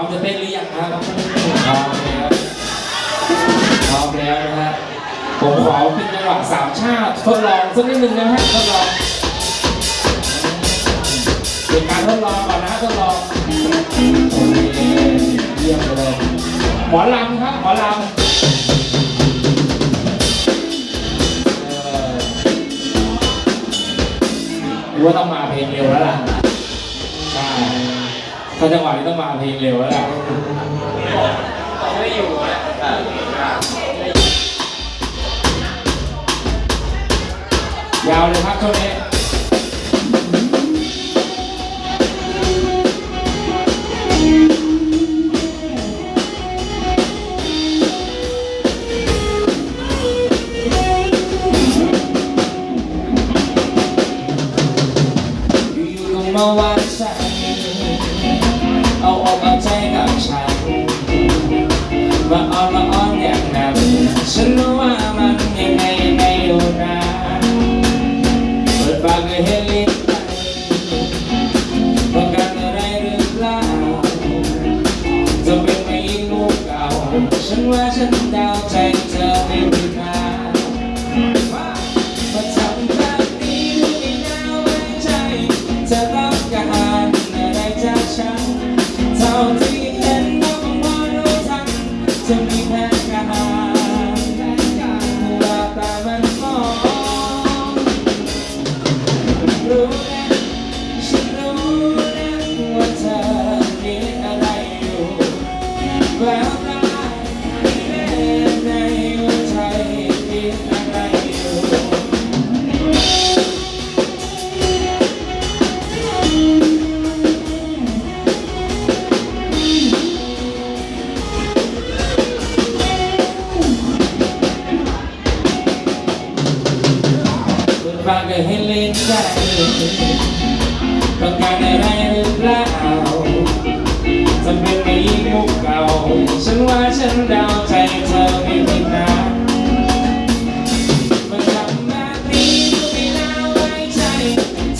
ร้อมจะเต้นหรือยังครับพร้อมแล้วพร้อมแล้วนะฮะผมขอเป็นจังหวะสามชาติทดลองสักนิดหนึ่งนะฮะทดลองเป็นการทดลองก่อนนะทดลองเยี่ยมเลยหมอลำครับหมอลำว่าต้องมาเพลงเร็วแล้วล่ะ ถ้าจังหวะนี้ต้องมาเพลงเร็วแล้วล่ะไม่อยู่ยาวเลยครับช่วงนี้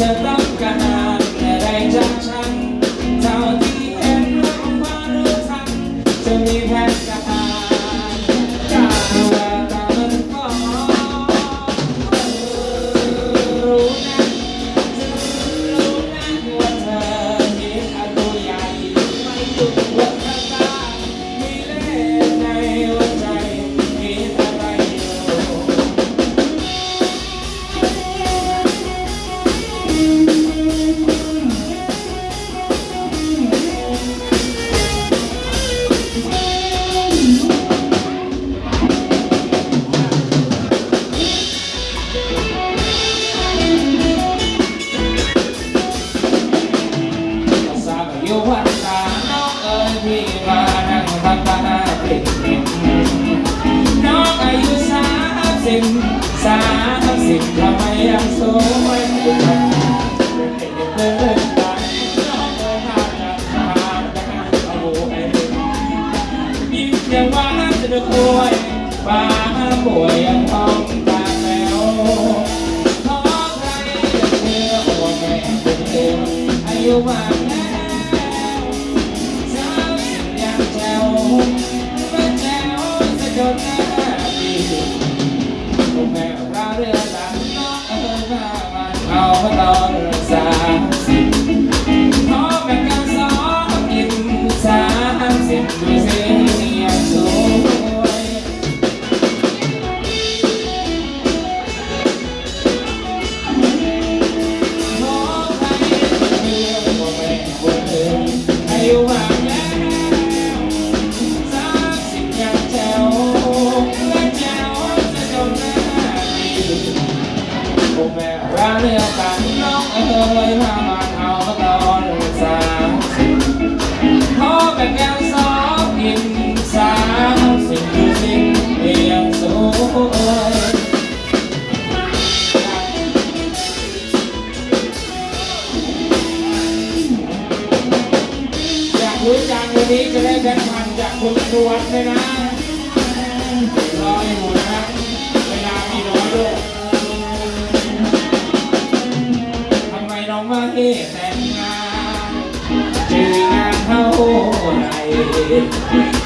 Santa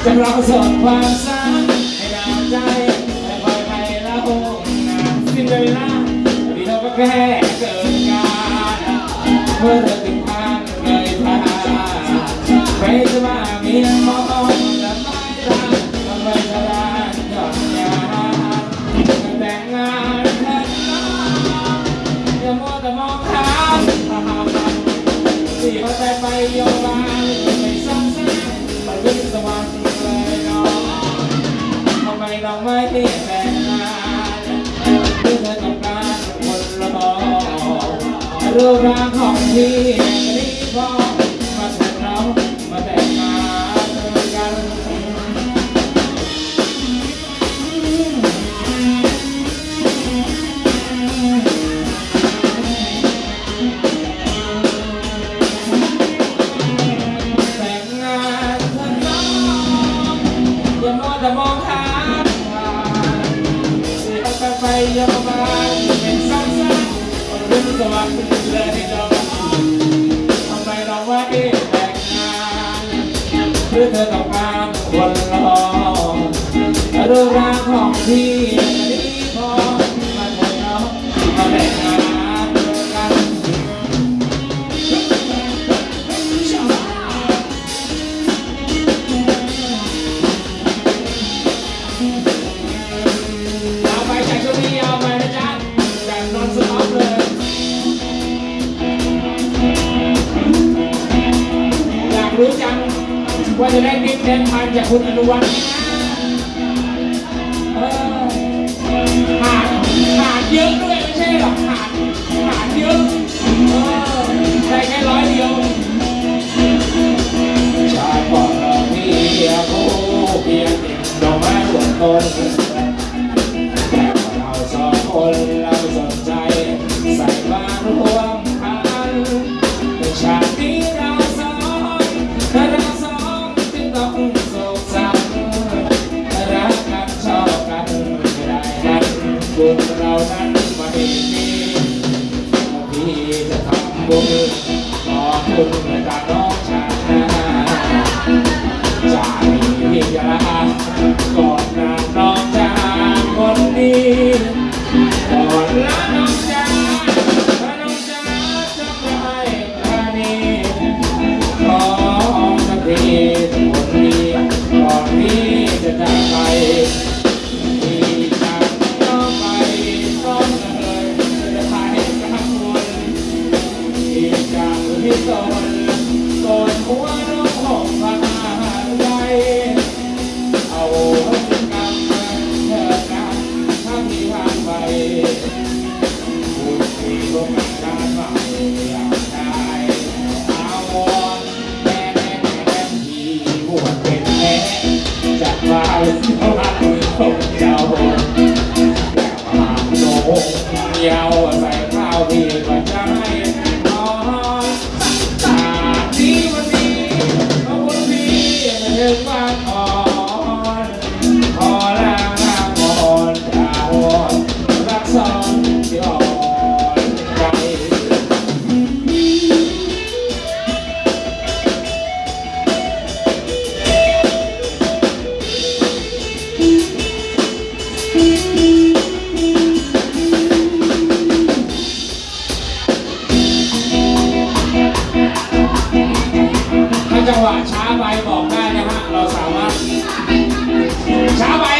จะรอส่งความสักให้ดาวใจให้คอยให้ละหงนาซินเดอเรลล่าดีเธอก็แค่เกินการเมื่อเธอถึงทางเลยพาใครจะมาเมียมองและไม่รักทำไมจะรักหย่อนยานแต่งงานเถิดน้องอย่ามัวแต่มองข้ามที่เขาใจไปโยบาน ไม่แต่งงานเพื่อเธอต้องการคนรอรูปร่างของพี่นี่พอ สว่างเลยน้องทำไมเราไม่แต่งงานเพื่อเธอต้องการคนรอรูปร่าวของพี่ ว่าจะได้บิ๊กเทนพันจากคุณอนุวัฒน์ไหมนหาดหาดเยอะด้วยไม่ใช่หรอกหาดหาดเยอะเออได้แค่ร้อยเดียวชาติก่อนเราเพียงผู้เพียงเด็กดอกไม้รวมต้นแต่เราสองคนเราสนใจใส่มารวม บุญเรานั้นไม่มีพี่จะทำบุญขอคุณจากน้องชายจากนี้จะลาก่อนนางน้องจากคนนี้ ส่ข้ ช้าไปบอกได้นะฮะ เราสามารถช้าไป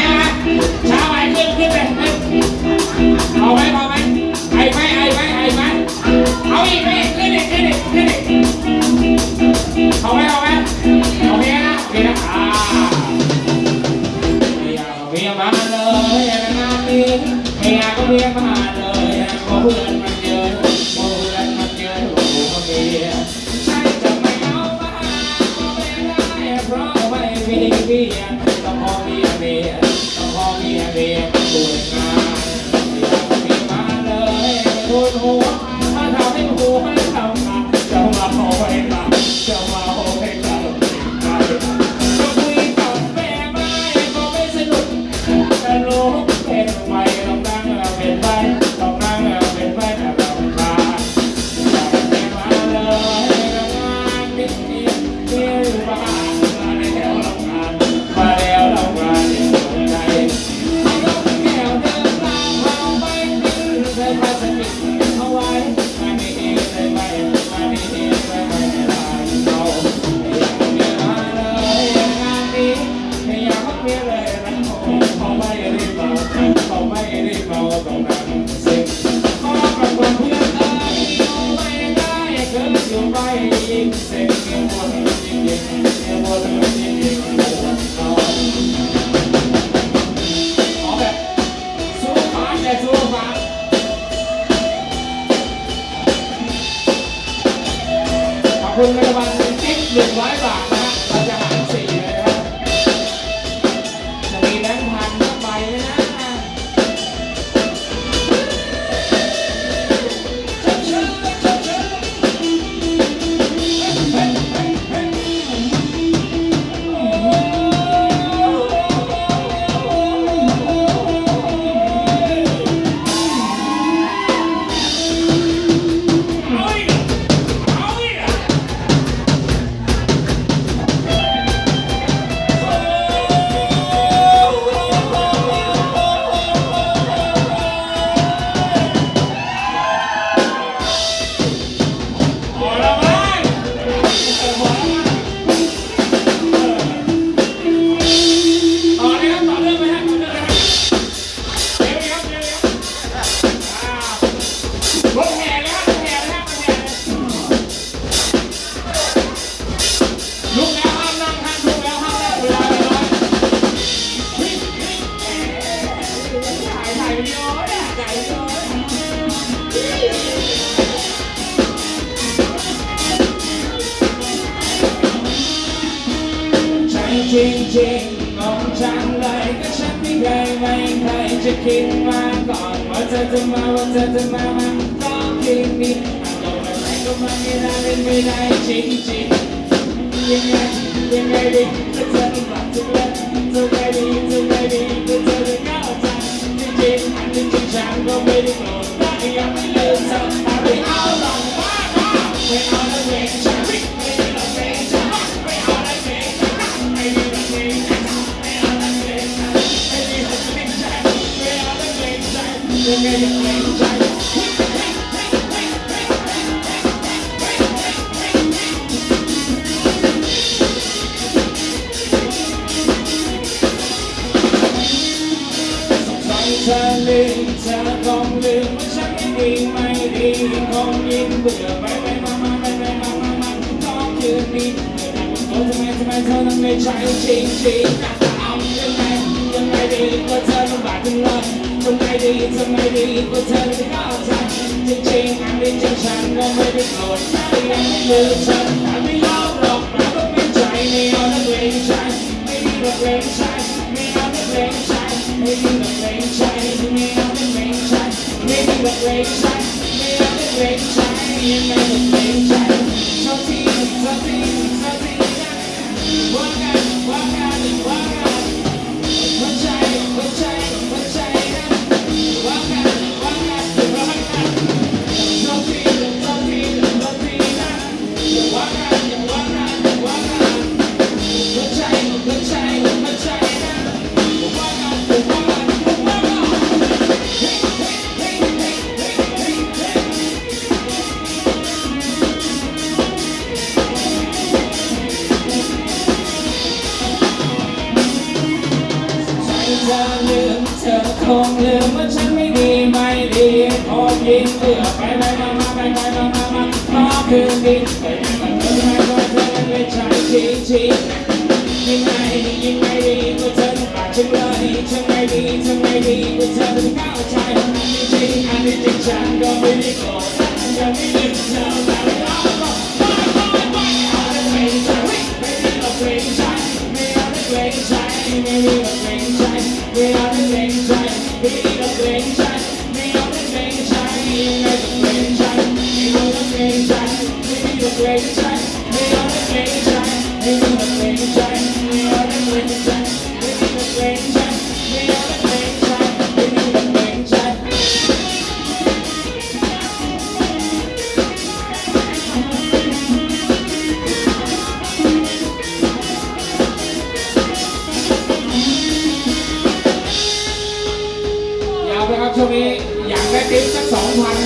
จริงจริงๆงงจังเลยก็ฉันไม่เคยไม่เคยจะคิดมาก่อนว่าเธอจะมาว่าเธอจะมามาต้องคืนนี้หากเราไม่ไปก็มาไม่ได้เป็นไม่ได้จริงจริงๆยังไงยังไงดีถ้าเธอลำบากจะเล่นจะไงดีจะไงดีถ้าเธอจะเข้าใจจริงจริงๆจริงจริงๆฉันก็ไม่ได้โกรธแต่ยังไม่ลืมเธอไม่เอาหรอกว่าไม่เอาแล้วเองฉันไม่ ธอลืมเธอคงลืมว่าฉันไม่ดีไม่ดีคงยิ่งเบื่อไปไปมามาไปไปมามามาต้องคืนนี้เมื่อไหร่ผมโทรทำไมทำไมเธอต้องไม่ใช่จริงจริงๆจะเอายังไงยังไงดีก็เธอลำบากจังเลย ทำไงดีทำไงดีก็เธอไม่เข้าใจจริงจริงๆอันนี้จริงฉันก็ไม่ได้โกรธแต่ยังไม่ลืมเธอแต่ไม่ยอมหรอกแต่ก็ไม่ใจไม่เอานักเลงใจไม่ดีหรอกเลงใจไม่เอานักเลงใจไม่มีแบบเลงใช้ไม่เอาเป็นเลงใช้ไม่มีแบบเลงใช้ไม่เอาเป็นเลงใช้ยังไม่ จริงไม่ได้โกรธยังไม่ลืมเธอแต่ไม่เอาหรอก กินสักสองพัน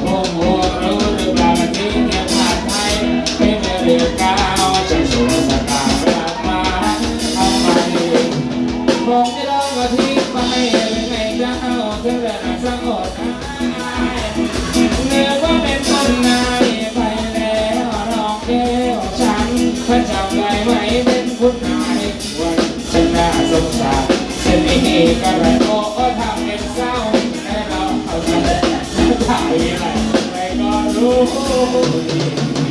กระไรโอ้ก็ทำเป็นเศร้าให้เราเอาใจถ่ายอะไรไปก็รู้